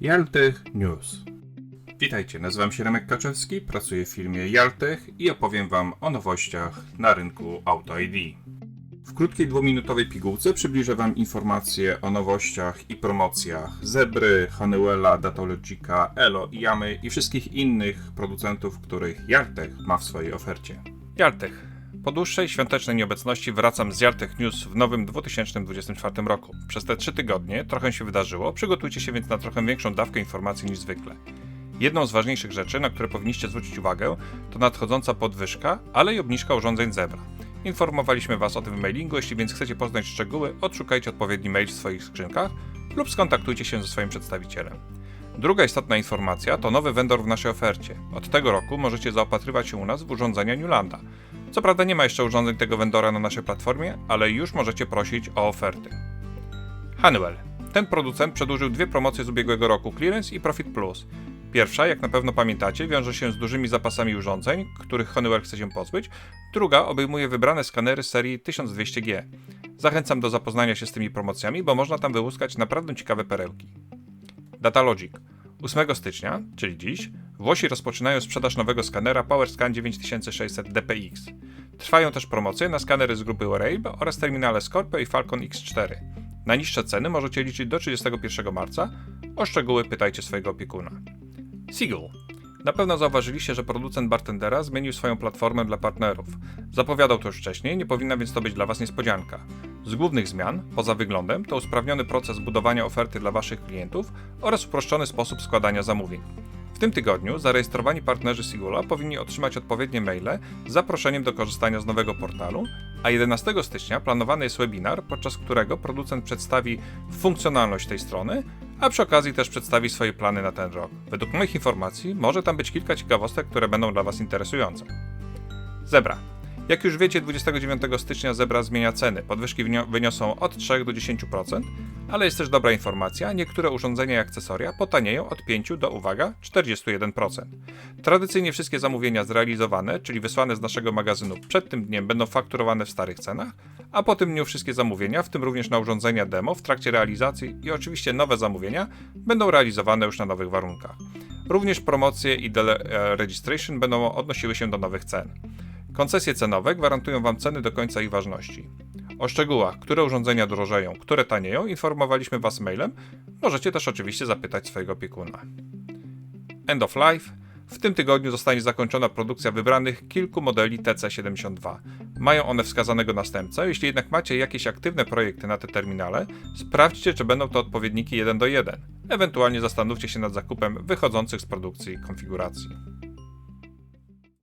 Jaltech News. Witajcie, nazywam się Remek Kaczewski, pracuję w firmie Jaltech i opowiem Wam o nowościach na rynku Auto ID. W krótkiej dwuminutowej pigułce przybliżę Wam informacje o nowościach i promocjach Zebry, Honeywella, Datalogica, Elo, Yamy i wszystkich innych producentów, których Jaltech ma w swojej ofercie. Jaltech. Po dłuższej świątecznej nieobecności wracam z Jaltech News w nowym 2024 roku. Przez te trzy tygodnie trochę się wydarzyło, przygotujcie się więc na trochę większą dawkę informacji niż zwykle. Jedną z ważniejszych rzeczy, na które powinniście zwrócić uwagę, to nadchodząca podwyżka, ale i obniżka urządzeń Zebra. Informowaliśmy Was o tym w mailingu, jeśli więc chcecie poznać szczegóły, odszukajcie odpowiedni mail w swoich skrzynkach lub skontaktujcie się ze swoim przedstawicielem. Druga istotna informacja to nowy vendor w naszej ofercie. Od tego roku możecie zaopatrywać się u nas w urządzenia Newlanda. Co prawda nie ma jeszcze urządzeń tego vendora na naszej platformie, ale już możecie prosić o oferty. Honeywell. Ten producent przedłużył dwie promocje z ubiegłego roku Clearance i Profit Plus. Pierwsza, jak na pewno pamiętacie, wiąże się z dużymi zapasami urządzeń, których Honeywell chce się pozbyć. Druga obejmuje wybrane skanery serii 1200G. Zachęcam do zapoznania się z tymi promocjami, bo można tam wyłuskać naprawdę ciekawe perełki. Datalogic. 8 stycznia, czyli dziś, Włosi rozpoczynają sprzedaż nowego skanera PowerScan 9600 DPX. Trwają też promocje na skanery z grupy Orabe oraz terminale Scorpio i Falcon X4. Na niższe ceny możecie liczyć do 31 marca. O szczegóły pytajcie swojego opiekuna. Seagull. Na pewno zauważyliście, że producent Bartendera zmienił swoją platformę dla partnerów. Zapowiadał to już wcześniej, nie powinna więc to być dla Was niespodzianka. Z głównych zmian, poza wyglądem, to usprawniony proces budowania oferty dla Waszych klientów oraz uproszczony sposób składania zamówień. W tym tygodniu zarejestrowani partnerzy Sigula powinni otrzymać odpowiednie maile z zaproszeniem do korzystania z nowego portalu, a 11 stycznia planowany jest webinar, podczas którego producent przedstawi funkcjonalność tej strony, a przy okazji też przedstawi swoje plany na ten rok. Według moich informacji może tam być kilka ciekawostek, które będą dla Was interesujące. Zebra. Jak już wiecie, 29 stycznia Zebra zmienia ceny. Podwyżki wyniosą od 3 do 10%, ale jest też dobra informacja, niektóre urządzenia i akcesoria potanieją od 5 do, uwaga, 41%. Tradycyjnie wszystkie zamówienia zrealizowane, czyli wysłane z naszego magazynu przed tym dniem będą fakturowane w starych cenach, a po tym dniu wszystkie zamówienia, w tym również na urządzenia demo w trakcie realizacji i oczywiście nowe zamówienia, będą realizowane już na nowych warunkach. Również promocje i dele- e, będą odnosiły się do nowych cen. Koncesje cenowe gwarantują Wam ceny do końca ich ważności. O szczegółach, które urządzenia drożeją, które tanieją, informowaliśmy Was mailem. Możecie też oczywiście zapytać swojego opiekuna. End of Life. W tym tygodniu zostanie zakończona produkcja wybranych kilku modeli TC72. Mają one wskazanego następcę, jeśli jednak macie jakieś aktywne projekty na te terminale, sprawdźcie, czy będą to odpowiedniki 1 do 1. Ewentualnie zastanówcie się nad zakupem wychodzących z produkcji konfiguracji.